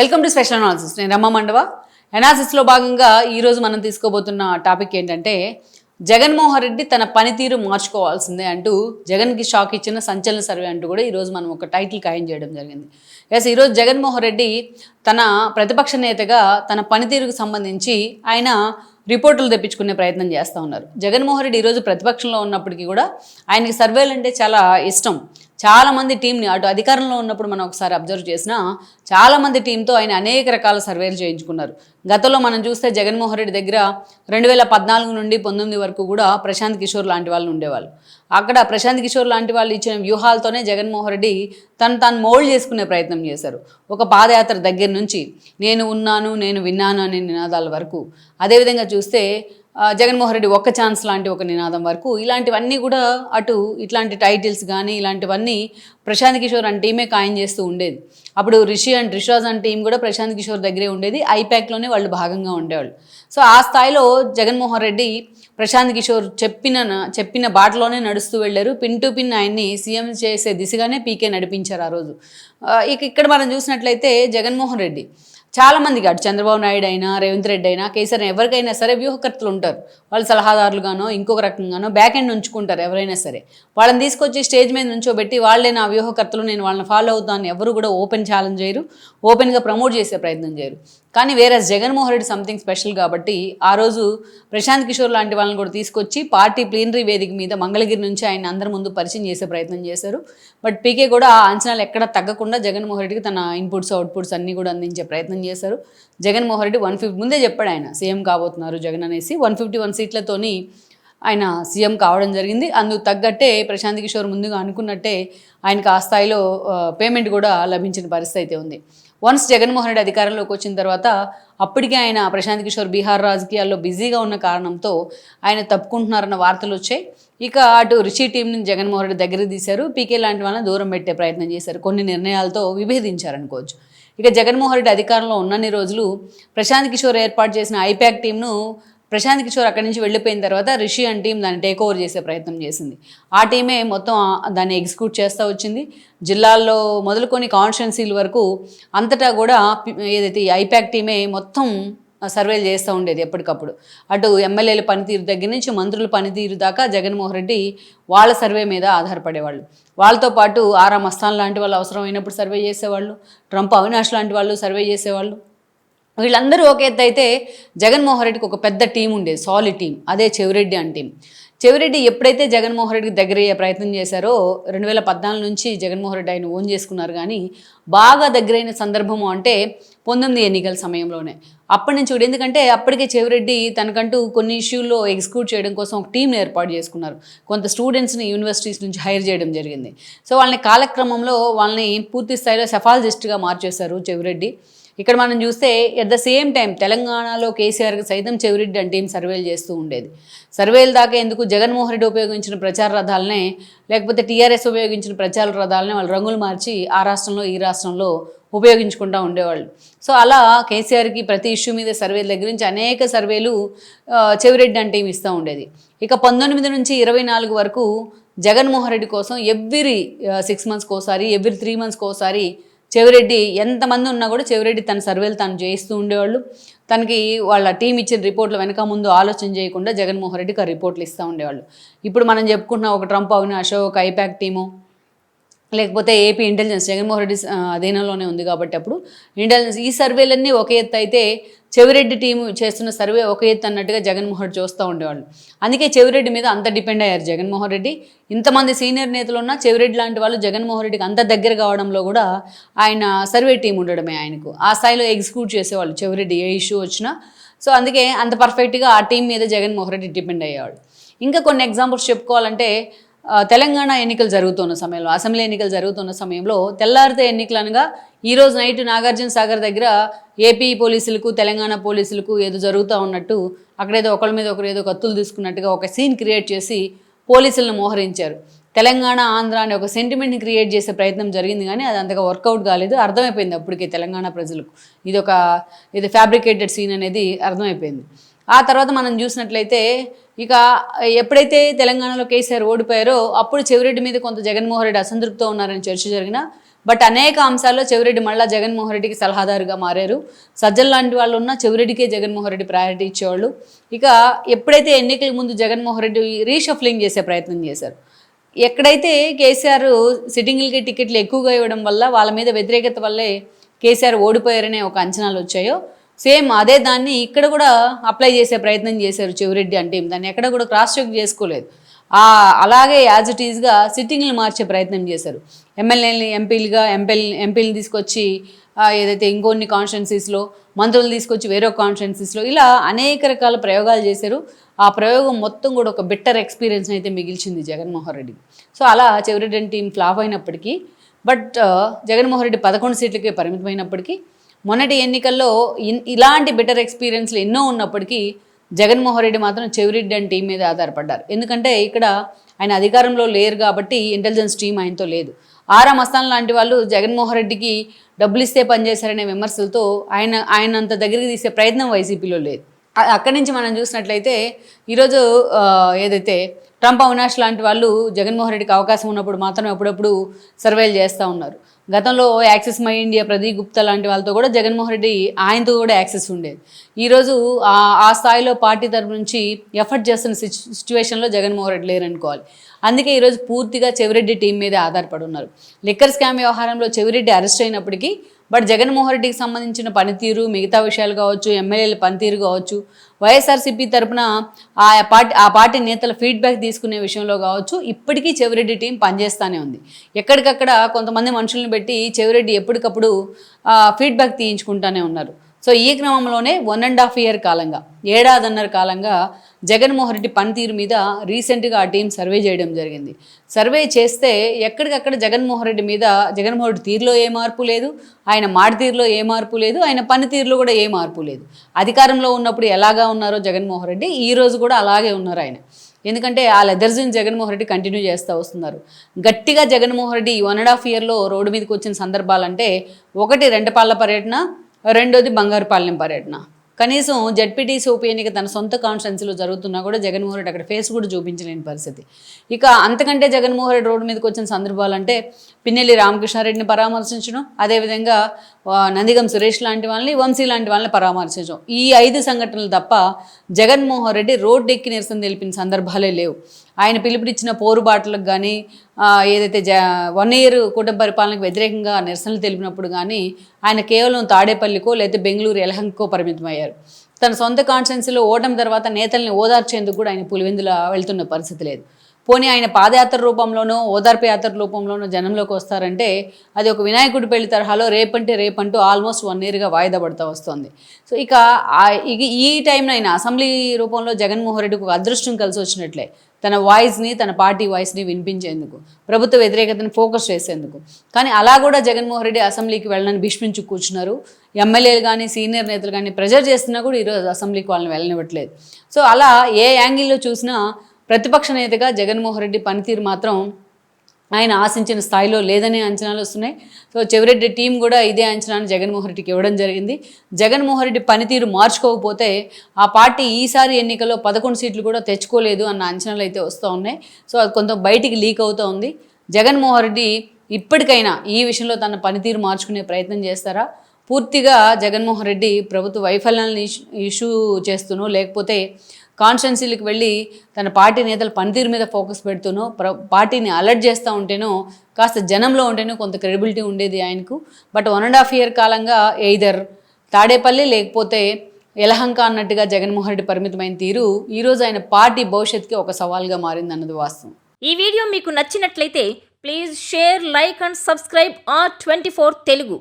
Welcome to special analysis నేను రమ్మ మండవ. అనాలిసిస్లో భాగంగా ఈరోజు మనం తీసుకోబోతున్న టాపిక్ ఏంటంటే జగన్మోహన్ రెడ్డి తన పనితీరు మార్చుకోవాల్సిందే అంటూ జగన్కి షాక్ ఇచ్చిన సంచలన సర్వే అంటూ కూడా ఈరోజు మనం ఒక టైటిల్ ఖాయం చేయడం జరిగింది. ఎస్ ఈరోజు జగన్మోహన్ రెడ్డి తన ప్రతిపక్ష నేతగా తన పనితీరుకు సంబంధించి ఆయన రిపోర్టులు తెప్పించుకునే ప్రయత్నం చేస్తూ ఉన్నారు. జగన్మోహన్ రెడ్డి ఈరోజు ప్రతిపక్షంలో ఉన్నప్పటికీ కూడా ఆయనకి సర్వేలు అంటే చాలా ఇష్టం. చాలామంది టీంని అటు అధికారంలో ఉన్నప్పుడు మనం ఒకసారి అబ్జర్వ్ చేసినా చాలామంది టీంతో ఆయన అనేక రకాల సర్వేలు చేయించుకున్నారు. గతంలో మనం చూస్తే జగన్మోహన్ రెడ్డి దగ్గర రెండు వేల పద్నాలుగు నుండి పంతొమ్మిది వరకు కూడా ప్రశాంత్ కిషోర్ లాంటి వాళ్ళు ఉండేవాళ్ళు. అక్కడ ప్రశాంత్ కిషోర్ లాంటి వాళ్ళు ఇచ్చిన వ్యూహాలతోనే జగన్మోహన్ రెడ్డి తను తాను మోల్డ్ చేసుకునే ప్రయత్నం చేశారు. ఒక పాదయాత్ర దగ్గర నుంచి నేను ఉన్నాను నేను విన్నాను అనే నినాదాల వరకు. అదేవిధంగా చూస్తే జగన్మోహన్ రెడ్డి ఒక్క ఛాన్స్ లాంటి ఒక నినాదం వరకు ఇలాంటివన్నీ కూడా అటు ఇట్లాంటి టైటిల్స్ కానీ ఇలాంటివన్నీ ప్రశాంత్ కిషోర్ అండ్ టీమే ఖాయం చేస్తూ ఉండేది. అప్పుడు Rishi and Rishaj and team కూడా ప్రశాంత్ కిషోర్ దగ్గరే ఉండేది. ఐప్యాక్లోనే వాళ్ళు భాగంగా ఉండేవాళ్ళు. సో ఆ స్థాయిలో జగన్మోహన్ రెడ్డి ప్రశాంత్ కిషోర్ చెప్పిన చెప్పిన బాటలోనే నడుస్తూ వెళ్ళారు. పిన్ టు పిన్ ఆయన్ని సీఎం చేసే దిశగానే పీకే నడిపించారు ఆ రోజు. ఇక ఇక్కడ మనం చూసినట్లయితే జగన్మోహన్ రెడ్డి చాలా కాదు చంద్రబాబు నాయుడు అయినా రేవంత్ రెడ్డి అయినా కేసీఆర్ ఎవరికైనా సరే వ్యూహకర్తలు ఉంటారు. వాళ్ళు సలహాదారులుగానో ఇంకొక రకంగానో బ్యాక్ ఎండ్ ఉంచుకుంటారు ఎవరైనా సరే. వాళ్ళని తీసుకొచ్చి స్టేజ్ మీద నుంచోబెట్టి వాళ్ళే నా వ్యూహకర్తలు నేను వాళ్ళని ఫాలో అవుతాను ఎవరు కూడా ఓపెన్ ఛాలెంజ్ చేయరు. ఓపెన్గా ప్రమోట్ చేసే ప్రయత్నం చేయరు. కానీ వేరే జగన్మోహన్ రెడ్డి సంథింగ్ స్పెషల్ కాబట్టి ఆ రోజు ప్రశాంత్ కిషోర్ లాంటి వాళ్ళని కూడా తీసుకొచ్చి పార్టీ ప్లీనరీ వేదిక మీద మంగళగిరి నుంచి ఆయన అందరి ముందు పరిచయం చేసే ప్రయత్నం చేశారు. బట్ పీకే కూడా ఆ అంచనాలు ఎక్కడ తగ్గకుండా జగన్మోహన్ రెడ్డికి తన ఇన్పుట్స్ అవుట్పుట్స్ అన్నీ కూడా అందించే ప్రయత్నం చేశారు. జగన్మోహన్ రెడ్డి వన్ ఫిఫ్టీ ముందే చెప్పాడు ఆయన సీఎం కాబోతున్నారు జగన్ అనేసి. వన్ ఫిఫ్టీ వన్ సీట్లతోని ఆయన సీఎం కావడం జరిగింది. అందుకు తగ్గట్టే ప్రశాంత్ కిషోర్ ముందుగా అనుకున్నట్టే ఆయనకు ఆ స్థాయిలో పేమెంట్ కూడా లభించిన పరిస్థితి అయితే ఉంది. వన్స్ జగన్మోహన్ రెడ్డి అధికారంలోకి వచ్చిన తర్వాత అప్పటికే ఆయన ప్రశాంత్ కిషోర్ బీహార్ రాజకీయాల్లో బిజీగా ఉన్న కారణంతో ఆయన తప్పుకుంటున్నారన్న వార్తలు వచ్చాయి. ఇక అటు రిషి టీంని జగన్మోహన్ రెడ్డి దగ్గర తీశారు. పీకే లాంటి వాళ్ళని దూరం పెట్టే ప్రయత్నం చేశారు. కొన్ని నిర్ణయాలతో విభేదించారనుకోవచ్చు. ఇక జగన్మోహన్ రెడ్డి అధికారంలో ఉన్నన్ని రోజులు ప్రశాంత్ కిషోర్ ఏర్పాటు చేసిన ఐపాక్ టీంను ప్రశాంత్ కిషోర్ అక్కడి నుంచి వెళ్ళిపోయిన తర్వాత రిషి అండ్ టీం దాన్ని టేక్ ఓవర్ చేసే ప్రయత్నం చేసింది. ఆ టీమే మొత్తం దాన్ని ఎగ్జిక్యూట్ చేస్తూ వచ్చింది. జిల్లాల్లో మొదలుకొని కాన్స్టిట్యున్సీల వరకు అంతటా కూడా ఏదైతే ఐపాక్ టీమే మొత్తం సర్వేలు చేస్తూ ఉండేది ఎప్పటికప్పుడు. అటు ఎమ్మెల్యేల పనితీరు దగ్గర నుంచి మంత్రుల పనితీరు దాకా జగన్మోహన్ రెడ్డి వాళ్ళ సర్వే మీద ఆధారపడేవాళ్ళు. వాళ్ళతో పాటు ఆరా మస్తాన్ లాంటి వాళ్ళు అవసరమైనప్పుడు సర్వే చేసేవాళ్ళు. ట్రంప్ అవినాష్ లాంటి వాళ్ళు సర్వే చేసేవాళ్ళు. వీళ్ళందరూ ఒక ఎత్తు అయితే జగన్మోహన్ రెడ్డికి ఒక పెద్ద టీం ఉండేది సాలిడ్ టీం అదే చెవిరెడ్డి అని టీం చెవిరెడ్డి ఎప్పుడైతే జగన్మోహన్ రెడ్డికి దగ్గర అయ్యే ప్రయత్నం చేశారో రెండు వేల పద్నాలుగు నుంచి జగన్మోహన్ రెడ్డి ఆయన ఓన్ చేసుకున్నారు కానీ బాగా దగ్గరైన సందర్భము అంటే పంతొమ్మిది ఎన్నికల సమయంలోనే. అప్పటి నుంచి కూడా ఎందుకంటే అప్పటికే చెవిరెడ్డి తనకంటూ కొన్ని ఇష్యూల్లో ఎగ్జిక్యూట్ చేయడం కోసం ఒక టీంని ఏర్పాటు చేసుకున్నారు. కొంత స్టూడెంట్స్ని యూనివర్సిటీస్ నుంచి హైర్ చేయడం జరిగింది. సో వాళ్ళని కాలక్రమంలో వాళ్ళని పూర్తి స్థాయిలో సెఫాలజిస్ట్గా మార్చేశారు చెవిరెడ్డి. ఇక్కడ మనం చూస్తే ఎట్ ద సేమ్ టైం తెలంగాణలో కేసీఆర్కి సైతం చెవిరెడ్డి అంటే ఏం సర్వేలు చేస్తూ ఉండేది. సర్వేలు దాకా ఎందుకు జగన్మోహన్ రెడ్డి ఉపయోగించిన ప్రచార రథాలనే లేకపోతే టీఆర్ఎస్ ఉపయోగించిన ప్రచార రథాలనే వాళ్ళు రంగులు మార్చి ఆ రాష్ట్రంలో ఈ రాష్ట్రంలో ఉపయోగించుకుంటూ ఉండేవాళ్ళు. సో అలా కేసీఆర్కి ప్రతి ఇష్యూ మీద సర్వేల దగ్గర నుంచి అనేక సర్వేలు చెవిరెడ్డి అంటే ఏమి ఇస్తూ ఉండేది. ఇక పంతొమ్మిది నుంచి ఇరవై నాలుగు వరకు జగన్మోహన్ రెడ్డి కోసం ఎవ్రీ సిక్స్ మంత్స్కి ఒకసారి ఎవ్రీ త్రీ మంత్స్కి ఒకసారి చెవిరెడ్డి ఎంతమంది ఉన్నా కూడా చెవిరెడ్డి తన సర్వేలు తను చేయిస్తూ ఉండేవాళ్ళు. తనకి వాళ్ళ టీం ఇచ్చిన రిపోర్ట్లు వెనక ముందు ఆలోచన చేయకుండా జగన్మోహన్ రెడ్డికి ఆ రిపోర్ట్లు ఇస్తూ ఉండేవాళ్ళు. ఇప్పుడు మనం చెప్పుకుంటున్న ఒక Trump Avinash Ashok IPAC team. లేకపోతే ఏపీ ఇంటెలిజెన్స్ జగన్మోహన్ రెడ్డి అధీనంలోనే ఉంది కాబట్టి అప్పుడు. ఇంటెలిజెన్స్ ఈ సర్వేలన్నీ ఒక ఎత్తు అయితే చెవిరెడ్డి టీము చేస్తున్న సర్వే ఒక ఎత్తు అన్నట్టుగా జగన్మోహన్ రెడ్డి చూస్తూ ఉండేవాళ్ళు. అందుకే చెవిరెడ్డి మీద అంత డిపెండ్ అయ్యారు జగన్మోహన్ రెడ్డి. ఇంతమంది సీనియర్ నేతలు ఉన్నా చెవిరెడ్డి లాంటి వాళ్ళు జగన్మోహన్ రెడ్డికి అంత దగ్గర కావడంలో కూడా ఆయన సర్వే టీం ఉండడమే ఆయనకు. ఆ స్థాయిలో ఎగ్జిక్యూట్ చేసేవాళ్ళు చెవిరెడ్డి ఏ ఇష్యూ వచ్చినా. సో అందుకే అంత పర్ఫెక్ట్గా ఆ టీం మీద జగన్మోహన్ రెడ్డి డిపెండ్ అయ్యేవాడు ఇంకా కొన్ని ఎగ్జాంపుల్స్ చెప్పుకోవాలంటే తెలంగాణ ఎన్నికలు జరుగుతున్న సమయంలో అసెంబ్లీ ఎన్నికలు జరుగుతున్న సమయంలో తెల్లారితే ఎన్నికలు అనగా ఈరోజు నైట్ నాగార్జున సాగర్ దగ్గర ఏపీ పోలీసులకు తెలంగాణ పోలీసులకు ఏదో జరుగుతూ ఉన్నట్టు అక్కడేదో ఒకళ్ళ మీద ఒకరు ఏదో కత్తులు తీసుకున్నట్టుగా ఒక సీన్ క్రియేట్ చేసి పోలీసులను మోహరించారు. తెలంగాణ ఆంధ్ర అనే ఒక సెంటిమెంట్ని క్రియేట్ చేసే ప్రయత్నం జరిగింది కానీ అది అంతగా వర్కౌట్ కాలేదు. అర్థమైపోయింది అప్పటికే తెలంగాణ ప్రజలకు. ఇది ఒక ఇది ఫ్యాబ్రికేటెడ్ సీన్ అనేది అర్థమైపోయింది. ఆ తర్వాత మనం చూసినట్లయితే ఇక ఎప్పుడైతే తెలంగాణలో కేసీఆర్ ఓడిపోయారో అప్పుడు చెవిరెడ్డి మీద కొంత జగన్మోహన్ రెడ్డి అసంతృప్తితో ఉన్నారని చర్చ జరిగిన బట్ అనేక అంశాల్లో చెవిరెడ్డి మళ్ళా జగన్మోహన్ రెడ్డికి సలహాదారుగా మారారు. సజ్జల్ లాంటి వాళ్ళు ఉన్నా చెవిరెడ్డికే జగన్మోహన్ రెడ్డి ప్రయారిటీ ఇచ్చేవాళ్ళు. ఇక ఎప్పుడైతే ఎన్నికల ముందు జగన్మోహన్ రెడ్డి రీషఫ్లింగ్ చేసే ప్రయత్నం చేశారు ఎక్కడైతే కేసీఆర్ సిట్టింగ్లకి టికెట్లు ఎక్కువగా ఇవ్వడం వల్ల వాళ్ళ మీద వ్యతిరేకత వల్లే కేసీఆర్ ఓడిపోయారనే ఒక అంచనాలు వచ్చాయో సేమ్ అదే దాన్ని ఇక్కడ కూడా అప్లై చేసే ప్రయత్నం చేశారు చెవిరెడ్డి అంటే దాన్ని ఎక్కడ కూడా క్రాస్ చెక్ చేసుకోలేదు. ఆ అలాగే యాజ్ ఇట్ ఈజ్గా సిట్టింగ్లు మార్చే ప్రయత్నం చేశారు. ఎమ్మెల్యేని ఎంపీలుగా ఎంపీలు ఎంపీలను తీసుకొచ్చి ఏదైతే ఇంకొన్ని కాన్స్టిట్యున్సీస్లో మంత్రులు తీసుకొచ్చి వేరే కాన్స్టిట్యున్సీస్లో ఇలా అనేక రకాల ప్రయోగాలు చేశారు. ఆ ప్రయోగం మొత్తం కూడా ఒక బెటర్ ఎక్స్పీరియన్స్ అయితే మిగిల్చింది జగన్మోహన్ రెడ్డి. సో అలా చెవిరెడ్డి టీం ఫ్లాప్ అయినప్పటికీ బట్ జగన్మోహన్ రెడ్డి పదకొండు సీట్లకే పరిమితమైనప్పటికీ మొన్నటి ఎన్నికల్లో ఇన్- ఇలాంటి బెటర్ ఎక్స్పీరియన్స్లు ఎన్నో ఉన్నప్పటికీ జగన్మోహన్ రెడ్డి మాత్రం చెవిరెడ్డి అని టీం మీద ఆధారపడ్డారు. ఎందుకంటే ఇక్కడ ఆయన అధికారంలో లేరు కాబట్టి ఇంటెలిజెన్స్ టీం ఆయనతో లేదు. ఆరా మస్తాన్ లాంటి వాళ్ళు జగన్మోహన్ రెడ్డికి డబ్బులు ఇస్తే పనిచేశారనే విమర్శలతో ఆయన ఆయన అంత దగ్గరికి తీసే ప్రయత్నం వైసీపీలో లేదు. అక్కడి నుంచి మనం చూసినట్లయితే ఈరోజు ఏదైతే ట్రంప్ అవినాష్ లాంటి వాళ్ళు జగన్మోహన్ రెడ్డికి అవకాశం ఉన్నప్పుడు మాత్రం అప్పుడప్పుడు సర్వేలు చేస్తూ ఉన్నారు. గతంలో access my India Pradeep Gupta లాంటి వాళ్ళతో కూడా జగన్మోహన్ రెడ్డి ఆయనతో కూడా యాక్సెస్ ఉండేది. ఈరోజు ఆ స్థాయిలో పార్టీ తరపు నుంచి ఎఫర్ట్ చేస్తున్న సిచు సిచ్యువేషన్లో జగన్మోహన్ రెడ్డి లేరనుకోవాలి. అందుకే ఈరోజు పూర్తిగా చెవిరెడ్డి టీం మీదే ఆధారపడి ఉన్నారు. లిక్కర్ స్కామ్ వ్యవహారంలో చెవిరెడ్డి అరెస్ట్ అయినప్పటికీ బట్ జగన్మోహన్ రెడ్డికి సంబంధించిన పనితీరు మిగతా విషయాలు కావచ్చు ఎమ్మెల్యేల పనితీరు కావచ్చు వైఎస్ఆర్సీపీ తరపున ఆ పార్టీ ఆ పార్టీ నేతల ఫీడ్బ్యాక్ తీసుకునే విషయంలో కావచ్చు ఇప్పటికీ చెవిరెడ్డి టీం పనిచేస్తూనే ఉంది. ఎక్కడికక్కడ కొంతమంది మనుషుల్ని పెట్టి చెవిరెడ్డి ఎప్పటికప్పుడు ఫీడ్బ్యాక్ తీయించుకుంటూనే ఉన్నారు. సో ఈ క్రమంలోనే వన్ అండ్ హాఫ్ ఇయర్ కాలంగా ఏడాదిన్నర కాలంగా జగన్మోహన్ రెడ్డి పనితీరు మీద రీసెంట్గా ఆ టీం సర్వే చేయడం జరిగింది. సర్వే చేస్తే ఎక్కడికక్కడ జగన్మోహన్ రెడ్డి మీద జగన్మోహన్ రెడ్డి తీరులో ఏ మార్పు లేదు ఆయన మాట తీరులో ఏ మార్పు లేదు ఆయన పనితీరులో కూడా ఏ మార్పు లేదు. అధికారంలో ఉన్నప్పుడు ఎలాగా ఉన్నారో జగన్మోహన్ రెడ్డి ఈ రోజు కూడా అలాగే ఉన్నారు ఆయన. ఎందుకంటే ఆ లెదర్జిన్ జగన్మోహన్ రెడ్డి కంటిన్యూ చేస్తూ వస్తున్నారు. గట్టిగా జగన్మోహన్ రెడ్డి ఈ వన్ అండ్ హాఫ్ ఇయర్లో రోడ్డు మీదకి వచ్చిన సందర్భాలంటే ఒకటి రెండపాళ్ళ పర్యటన రెండోది బంగారుపాలెం పర్యటన. కనీసం జడ్పీటీసీ ఉప ఎన్నిక తన సొంత కాన్స్టిట్యున్సీలో జరుగుతున్నా కూడా జగన్మోహన్ రెడ్డి అక్కడ ఫేస్ కూడా చూపించలేని పరిస్థితి. ఇక అంతకంటే జగన్మోహన్ రెడ్డి రోడ్డు మీదకి వచ్చిన సందర్భాలంటే పిన్నెల్లి రామకృష్ణారెడ్డిని పరామర్శించడం అదేవిధంగా నందిగం సురేష్ లాంటి వాళ్ళని వంశీ లాంటి వాళ్ళని పరామర్శించడం. ఈ ఐదు సంఘటనలు తప్ప జగన్మోహన్ రెడ్డి రోడ్డు ఎక్కి నిరసన తెలిపిన సందర్భాలే లేవు. ఆయన పిలుపునిచ్చిన పోరుబాట్లకు కానీ ఏదైతే జ వన్ ఇయర్ కూటమి పరిపాలనకు వ్యతిరేకంగా నిరసనలు తెలిపినప్పుడు కానీ ఆయన కేవలం తాడేపల్లికో లేదా బెంగళూరు ఎలహంకో పరిమితమయ్యారు. తన సొంత కాన్స్టిట్యున్సీలో ఓటమి తర్వాత నేతల్ని ఓదార్చేందుకు కూడా ఆయన పులివెందుల వెళ్తున్న పరిస్థితి లేదు. పోనీ ఆయన పాదయాత్ర రూపంలోనో ఓదార్పు యాత్ర రూపంలోనో జనంలోకి వస్తారంటే అది ఒక వినాయకుడి పెళ్ళి తరహాలో రేపంటే రేపంటూ ఆల్మోస్ట్ వన్ ఇయర్గా వాయిదా పడుతూ వస్తుంది. సో ఇక ఇక ఈ టైంలో ఆయన అసెంబ్లీ రూపంలో జగన్మోహన్ రెడ్డికి ఒక అదృష్టం కలిసి వచ్చినట్లే తన వాయిస్ని తన పార్టీ వాయిస్ని వినిపించేందుకు ప్రభుత్వ వ్యతిరేకతను ఫోకస్ చేసేందుకు. కానీ అలా కూడా జగన్మోహన్ రెడ్డి అసెంబ్లీకి వెళ్ళని భీష్మించి కూర్చున్నారు. ఎమ్మెల్యేలు కానీ సీనియర్ నేతలు కానీ ప్రెజర్ చేస్తున్నా కూడా ఈరోజు అసెంబ్లీకి వాళ్ళని వెళ్ళనివ్వట్లేదు. సో అలా ఏ యాంగిల్లో చూసినా ప్రతిపక్ష నేతగా జగన్మోహన్ రెడ్డి పనితీరు మాత్రం ఆయన ఆశించిన స్థాయిలో లేదనే అంచనాలు వస్తున్నాయి. సో చెవిరెడ్డి టీం కూడా ఇదే అంచనాను జగన్మోహన్ రెడ్డికి ఇవ్వడం జరిగింది. జగన్మోహన్ రెడ్డి పనితీరు మార్చుకోకపోతే ఆ పార్టీ ఈసారి ఎన్నికల్లో పదకొండు సీట్లు కూడా తెచ్చుకోలేదు అన్న అంచనాలు అయితే వస్తూ ఉన్నాయి. సో అది కొంత బయటికి లీక్ అవుతూ ఉంది. జగన్మోహన్ రెడ్డి ఇప్పటికైనా ఈ విషయంలో తన పనితీరు మార్చుకునే ప్రయత్నం చేస్తారా? పూర్తిగా జగన్మోహన్ రెడ్డి ప్రభుత్వ వైఫల్యాలను ఇష్యూ చేస్తును లేకపోతే కాన్స్టెన్సీలకు వెళ్ళి తన పార్టీ నేతల పనితీరు మీద ఫోకస్ పెడుతూనో ప్ర పార్టీని అలర్ట్ చేస్తూ ఉంటేనో కాస్త జనంలో ఉంటేనో కొంత క్రెడిబిలిటీ ఉండేది ఆయనకు. But one and half year కాలంగా ఎయిదర్ తాడేపల్లి లేకపోతే యలహంక అన్నట్టుగా జగన్మోహన్ రెడ్డి పరిమితమైన తీరు ఈరోజు ఆయన పార్టీ భవిష్యత్తుకి ఒక సవాల్గా మారింది అన్నది వాస్తవం. ఈ వీడియో మీకు నచ్చినట్లయితే please share like and subscribe R twenty four Telugu.